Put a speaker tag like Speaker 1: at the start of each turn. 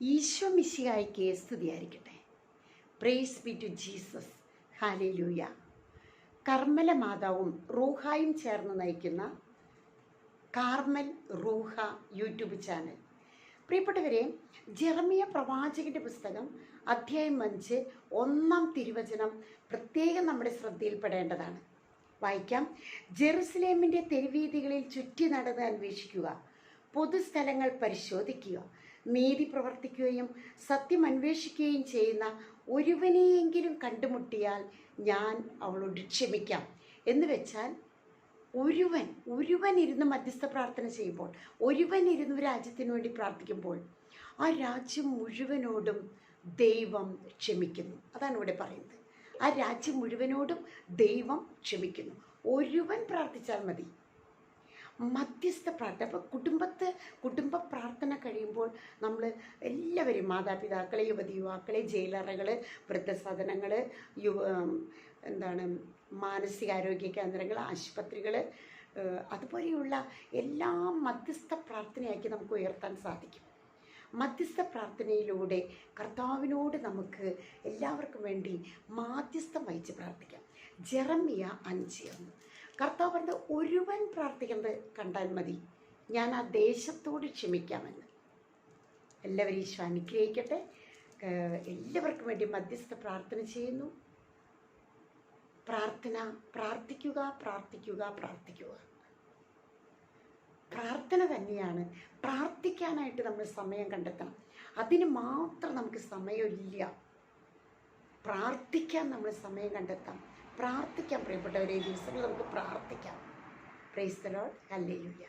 Speaker 1: ഈശോ മിശിഹായ്ക്ക് സ്തുതിയായിരിക്കട്ടെ. Praise be to Jesus hallelujah കർമ്മല മാതാവും റൂഹായും ചേർന്ന് നയിക്കുന്ന കാർമൽ റൂഹ യൂട്യൂബ് ചാനൽ. പ്രിയപ്പെട്ടവരെ ജെറമിയ പ്രവാചകന്റെ പുസ്തകം അധ്യായം അഞ്ച് ഒന്നാം തിരുവചനം പ്രത്യേകം നമ്മുടെ ശ്രദ്ധയിൽപ്പെടേണ്ടതാണ്. വായിക്കാം. ജെറുസലേമിന്റെ തെരുവീതികളിൽ ചുറ്റി നടന്ന് അന്വേഷിക്കുക. പൊതുസ്ഥലങ്ങൾ പരിശോധിക്കുക. നീതി പ്രവർത്തിക്കുകയും സത്യം അന്വേഷിക്കുകയും ചെയ്യുന്ന ഒരുവനെയെങ്കിലും കണ്ടുമുട്ടിയാൽ ഞാൻ അവളോട് ക്ഷമിക്കാം. എന്ന് വെച്ചാൽ ഒരുവൻ ഒരുവൻ ഇരുന്ന് മധ്യസ്ഥ പ്രാർത്ഥന ചെയ്യുമ്പോൾ ഒരുവൻ ഇരുന്ന് രാജ്യത്തിന് വേണ്ടി പ്രാർത്ഥിക്കുമ്പോൾ ആ രാജ്യം മുഴുവനോടും ദൈവം ക്ഷമിക്കുന്നു. അതാണ് ഇവിടെ പറയുന്നത്. ആ രാജ്യം മുഴുവനോടും ദൈവം ക്ഷമിക്കുന്നു. ഒരുവൻ പ്രാർത്ഥിച്ചാൽ മതി. മധ്യസ്ഥ പ്രാർത്ഥന. അപ്പോൾ കുടുംബത്ത് കുടുംബ പ്രാർത്ഥന കഴിയുമ്പോൾ നമ്മൾ എല്ലാവരും മാതാപിതാക്കളെ യുവതി യുവാക്കളെ ജയിലറകൾ വൃദ്ധസദനങ്ങൾ യുവ എന്താണ് മാനസികാരോഗ്യ കേന്ദ്രങ്ങൾ ആശുപത്രികൾ അതുപോലെയുള്ള എല്ലാ മധ്യസ്ഥ പ്രാർത്ഥനയാക്കി നമുക്ക് ഉയർത്താൻ സാധിക്കും. മധ്യസ്ഥ പ്രാർത്ഥനയിലൂടെ കർത്താവിനോട് നമുക്ക് എല്ലാവർക്കും വേണ്ടി മാധ്യസ്ഥം വഹിച്ച് പ്രാർത്ഥിക്കാം. ജെറമിയ അഞ്ച് കർത്താവ് പറഞ്ഞത് ഒരുവൻ പ്രാർത്ഥിക്കുന്നത് കണ്ടാൽ മതി. ഞാൻ ആ ദേശത്തോട് ക്ഷമിക്കാമെന്ന്. എല്ലാവരും ഈശോ അനുഗ്രഹിക്കട്ടെ. എല്ലാവർക്കും വേണ്ടി മധ്യസ്ഥ പ്രാർത്ഥന ചെയ്യുന്നു. പ്രാർത്ഥന പ്രാർത്ഥിക്കുക പ്രാർത്ഥിക്കുക പ്രാർത്ഥിക്കുക. പ്രാർത്ഥന തന്നെയാണ്. പ്രാർത്ഥിക്കാനായിട്ട് നമ്മൾ സമയം കണ്ടെത്തണം. അതിന് മാത്രം നമുക്ക് സമയമില്ല. പ്രാർത്ഥിക്കാൻ നമ്മൾ സമയം കണ്ടെത്താം. പ്രാർത്ഥിക്കാം പ്രിയപ്പെട്ടവരെ. ഈ ദിവസങ്ങളിൽ നമുക്ക് പ്രാർത്ഥിക്കാം. Praise the Lord hallelujah